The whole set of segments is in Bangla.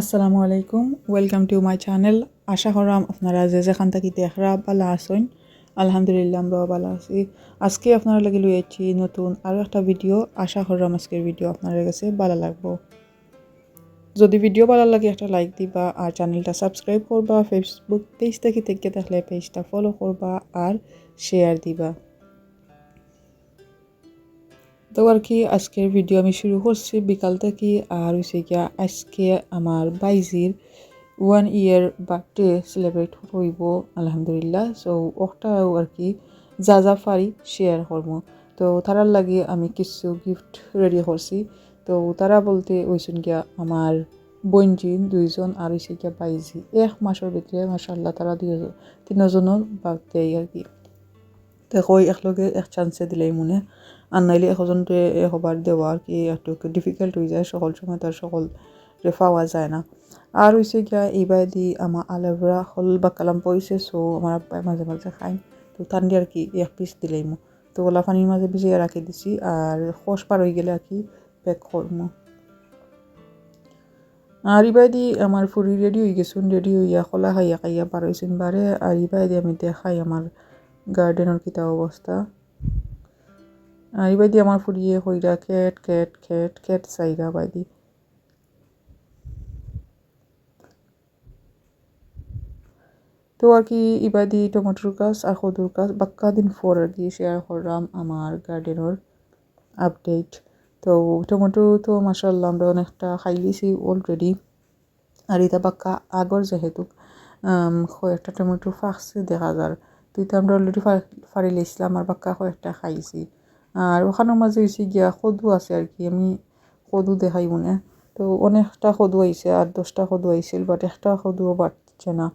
আসসালামু আলাইকুম, ওয়েলকাম টু মাই চ্যানেল। আশা করাম আপনারা যে যেখান থেকে দেখরা ভালো আসুন আলহামদুলিল্লাহ আমরাও ভালো আছি। আজকে আপনারা লাগে লইয়াছি নতুন আরও একটা ভিডিও। আশা করাম আজকের ভিডিও আপনাদের কাছে ভালো লাগবো। যদি ভিডিও ভালো লাগে একটা লাইক দিবা আর চ্যানেলটা সাবস্ক্রাইব করবা, ফেসবুক পেজ থেকে থেকে দেখলে পেজটা ফলো করবা আর শেয়ার দিবা। তো আর কি, আজকের ভিডিও আমি শুরু করছি। বিকাল থেকে আর হয়েছে গিয়া আজকে আমার বাইজির ওয়ান ইয়ার বার্থডে সেলিব্রেট হইব, আলহামদুলিল্লাহ। সো ওটাও আর কি যা যা পারি শেয়ার করব। তো তারার লাগে আমি কিছু গিফট রেডি করছি। তো তারা বলতে ওইসুন গিয়া আমার বইনজিন দুইজন আর হয়েছে গিয়া বাইজি। এক মাসের ভিতরে মাসাল্লাহ তারা দুইজন, তিনজনের বার্থডে আর কি। তো কই একলগে এক চান্সে দিলেই মনে আর নাইলে একজনকে হবার দেওয়া আর কি একটু ডিফিকাল্ট হয়ে যায়, সকল সময় তার সকল পাওয়া যায় না। আর হয়েছে গিয়া এইবার দি আমার আলেভরা হল বা কালাম পড়ছে সো আমার আব্বাই মাঝে মাঝে খাই। তো দিয়ে আর কি, এক পিস দিলেই মো তো ওলা পানির মাঝে ভিজিয়ে রাখি দিছি আর খোস পার হয়ে গেলে আর কি প্যাক করব আর ইবাই দি আমার ফুরি রেডি হয়ে গেছুন রেডি হইয়া খোলা খাইয়া খাইয়া পার হয়েছেন বারে আর ইবাই দি আমি দেখাই আমার গার্ডেনের কিতা অবস্থা আর ইবাই দি আমার ফুরিয়ে হইরা খেট খেট খেট খেট চাইরা বাইদি তো আর কি ইবাদি টমেটোর গাছ আর কদুর গাছ, বাক্কা দিন ফোর আর কি শেয়ার করলাম আমার গার্ডেনের আপডেট তো টমেটো তো মাসাল্লাহ আমরা অনেকটা খাই লিছি অলরেডি আর এটা বাক্কা আগর যেহেতু কয়েকটা টমেটো ফাঁকছে দেখা যার। তো এটা আমরা অলরেডি ফাড়ি লেছিলাম আর বাক্কা কয়েকটা খাইছি। আর ওখানের মাঝে হয়েছে গিয়া কদু আছে আর কি, আমি কদু দেখাই মনে তো অনেকটা কদু আইছে আর দশটা কদু আইছিল বাট একটা কদুও বাড়ছে না।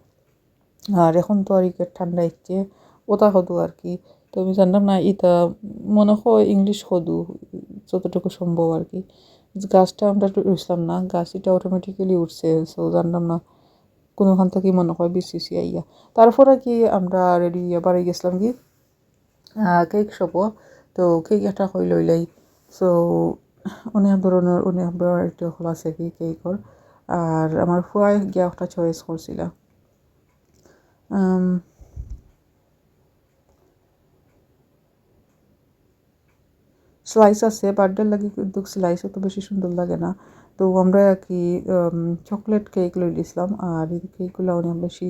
আর এখন তো আর ইকে ঠান্ডা ইচ্ছে ওটা কদু আর কি। তো আমি জানলাম না, ইটা মনে হয় ইংলিশ কদু যতটুকু সম্ভব আর কি। গাছটা আমরা একটু উঠলাম না, গাছ এটা অটোমেটিক্যালি উঠছে সো জানলাম না, কোনোখান থেকে মনে হয় বিসিসি আইয়া। তারপর কি আমরা রেডি বাড়ি গেছিলাম কি কেক শপও তো কেক একটা হয়ে লইলাই। সো অনেক ধরনের অনেক ভ্যারাইটি হল আছে কি কেকর আর আমার ফুয়াই গিয়া একটা চয়েস করছিল স্লাইস আছে বার্থডে লাগে কিন্তু স্লাইস অত বেশি সুন্দর লাগে না। তো আমরা কি চকলেট কেক লই দিয়েছিলাম আর এই কেকগুলো অনেক বেশি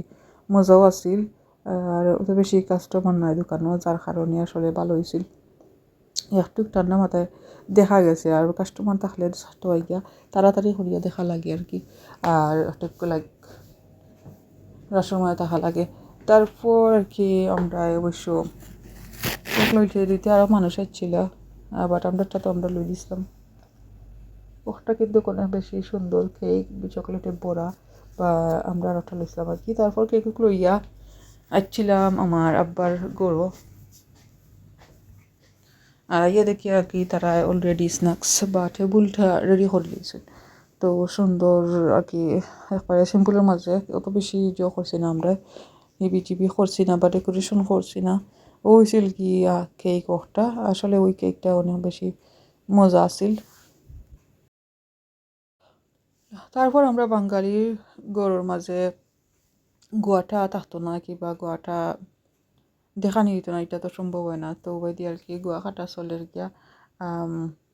মজাও আছিল। আর অত বেশি কাস্টমার নাই দোকানও যার কারণে আসলে ভালো হয়েছিল একটু ঠান্ডা মাথায় দেখা গেছে আর কাস্টমার থাকলে হয় গিয়া তাড়াতাড়ি করিয়া দেখা লাগে আর কি। আর লাইক সময় থাকা লাগে। তারপর আর কি আমরা অবশ্য লইতে দিতে আরও মানুষ আসছিল বাট আমরাটা তো আমরা লই দিছিলাম। ওটা কিন্তু কোনো বেশি সুন্দর কেক চকলেটে বড়া বা আমরা আরটা লইছিলাম আর কি। তারপর কেক লইয়া আসছিলাম আমার আব্বার গরু আর ইয়ে দেখি আর কি, তারা অলরেডি স্ন্যাক্স বা টেবুলটা রেডি করে দিয়েছে। তো সুন্দর আর কি, একবারে সিম্পলের মাঝে, অত বেশি জো করছি না আমরা হিবি টিবি করছি না বা ডেকোরেশন করছি না। ও হয়েছিল কি কেক ওটা, আসলে ওই কেকটা অনেক বেশি মজা আছিল। তারপর আমরা বাঙালির গরুর মাঝে গোয়াটা থাকতো না, কিংবা গোয়াটা দেখা নিয়ে না, এটা তো সম্ভব হয় না। তো ওই দিয়ে আর কি গোয়া কাটা চলের গিয়া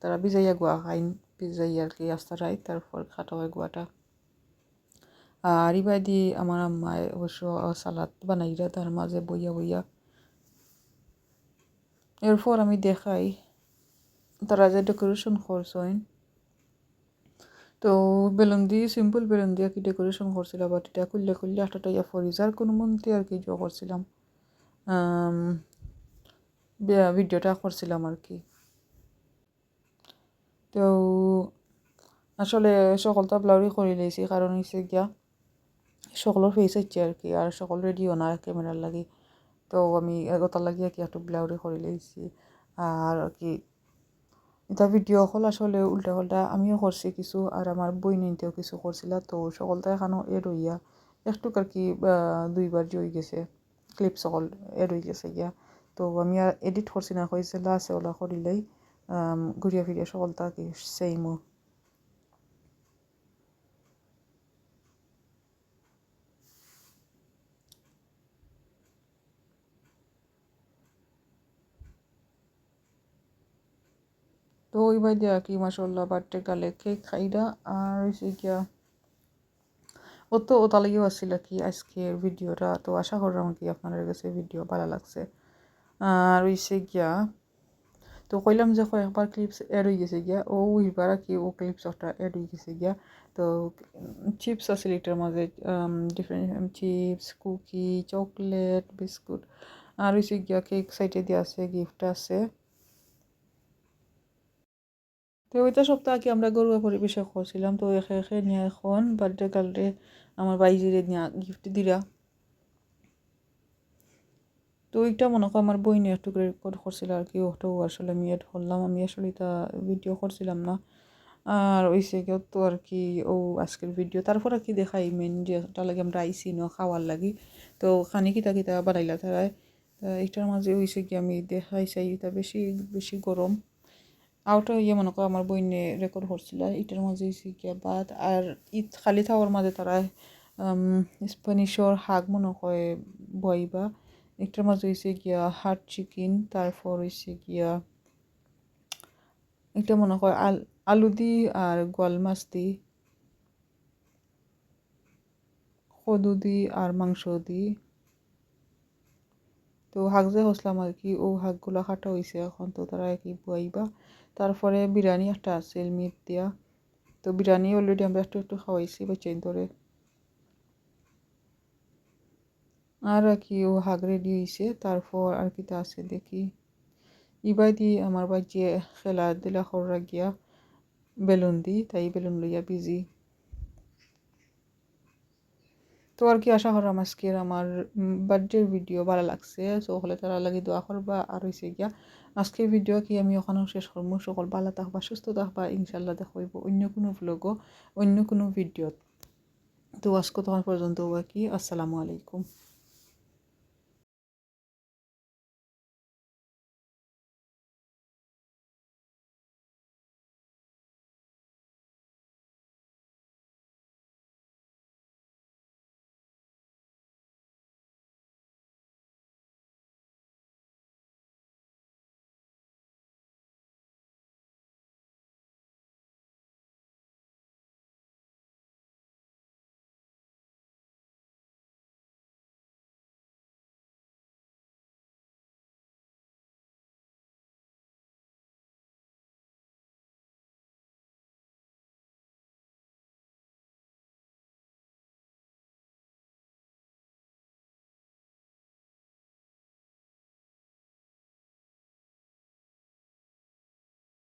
তারা বিজাইয়া গোয়া খাইন, বিজাইয়া আর কি আস্তা রাই তারপর কাটা হয় গোয়াটা। আর ইবাই দিয়ে আমার আম্মায় অবশ্য সালাদ বানাইরা তার মাঝে বইয়া বইয়া। এরপর আমি দেখাই, তারা যে ডেকোরেশন করছেন। তো বেলুন দিয়ে সিম্পল বেলুন দিয়ে কি ডেকোরেশন করছিল বাট এটা খুললে খুললে একটা ইয়া ফরিজার কোনো মন্ত্রী আর কি জো করছিলাম। ভিডিওটা করছিলাম আর কি। তো আসলে সকলটা ব্লাউরি করে লেছি, কারণ হচ্ছে গিয়া সকলের ফেস হচ্ছে আর কি, আর সকল রেডিও না ক্যামেরার লাগে। তো আমি এগোতার লাগিয়ে কি, একটু ব্লাউরি করে লেছি। আর কি, এটা ভিডিও হল আসলে উল্টা পাল্টা আমিও করছি কিছু, আর আমার বই নিতেও কিছু করছিল তো সকলটা এখানেও এড হইয়া একটু আর কি দুইবার জই গেছে। ক্লিপস অকল এড হয়ে গেছে গিয়া। তো আমি আর এডিট করছি না, হয়েছে লাসে ওলা করিলেই ঘুরিয়া ফিরিয়া সকলটা কি সেইমও তো ওই বাইদে আর কি মাসাল্লাহ বার্থডে গালে কেক খাইডা আর হয়েছে গিয়া ও তো ওটা লাগেও আসছিল কি আজকের ভিডিওটা, তো আশা করলাম কি আপনাদের কাছে ভিডিও ভালো লাগছে। আর হয়েছে গিয়া, তো কইলাম যে কয়েকবার ক্লিপস এড হয়ে গেছে গিয়া, ও উইবার কি, ও ক্লিপস একটা এড হয়ে গেছে গিয়া, তো চিপস আছে এটার মাঝে different chips cookie chocolate biscuit আর হয়েছে গিয়া কেক সাইডে দিয়ে আছে গিফট আছে। তো ওইটা সপ্তাহ কি আমরা গরুয়া পরিবেশে করছিলাম তো একে একে নিয়ে এখন বার্থডে গার্লডে আমার বাইজিরে নিয়ে গিফট দিরা। তো ওইটা মনে করো আমার বই নিয়ে একটু রেকর্ড করছিল আর কি। ওটাও আসলে আমি এড করলাম। আমি আসলে এটা ভিডিও করছিলাম না। আর ওইসে কেউ তো আর কি ও আজকের ভিডিও তারপর আর কি দেখাই মেন যেটা লাগে আমরা আইসি ন খাওয়ার লাগি। তো খানি কিতা কিতা বানাইলা তারাই। এটার মাঝে হয়েছে কি আমি দেখাই চাই। এটা বেশি বেশি গরম। আউটা ইয়ে মনে করো আমার বইনে রেকর্ড করছিল এটার মাঝে হয়েছে গিয়া বাদ, আর ঈদ খালি থাওয়ার মাঝে তারা স্প্যানিশর হাগ মনে হয় বইবা এটার মাঝে হয়েছে গিয়া হাট চিকেন তারপর হয়েছে গিয়া, এটা মনে হয় আল আলু দি আর গোয়াল মাছ দি কদু দি আর মাংস দি তো হাঁক যে হসলাম আর কি, ও হাঁকগুলো কাটা হয়েছে এখন, তো তারা কি বুয়াইবা? তারপরে বিরিয়ানি একটা আছে মিট দিয়া। তো বিরিয়ানি অলরেডি আমরা একটু একটু খাওয়াইছি বাচ্চাই ধরে আর কি, ও হাগ রেডি হয়েছে তারপর আর কি তা আছে দেখি। ইবাই দি আমার বাচ্চে খেলা দিলা খররা গিয়া, বেলুন দি, তাই বেলুন লইয়া বিজি তো আর কি আশা করলাম আজকের আমার বার্থডের ভিডিও ভালো লাগছে সো হলে তারা লাগে দোয়া করবা। আর হয়েছে গিয়া, আজকের ভিডিও কি আমি ওখানেও শেষ করব। সকল ভালো থাকবা, সুস্থ থাকবা ইনশাল্লাহ দেখাইব অন্য কোনো ভ্লগও অন্য কোনো ভিডিওত তো। আজকে তখন পর্যন্ত কি আসসালামু আলাইকুম।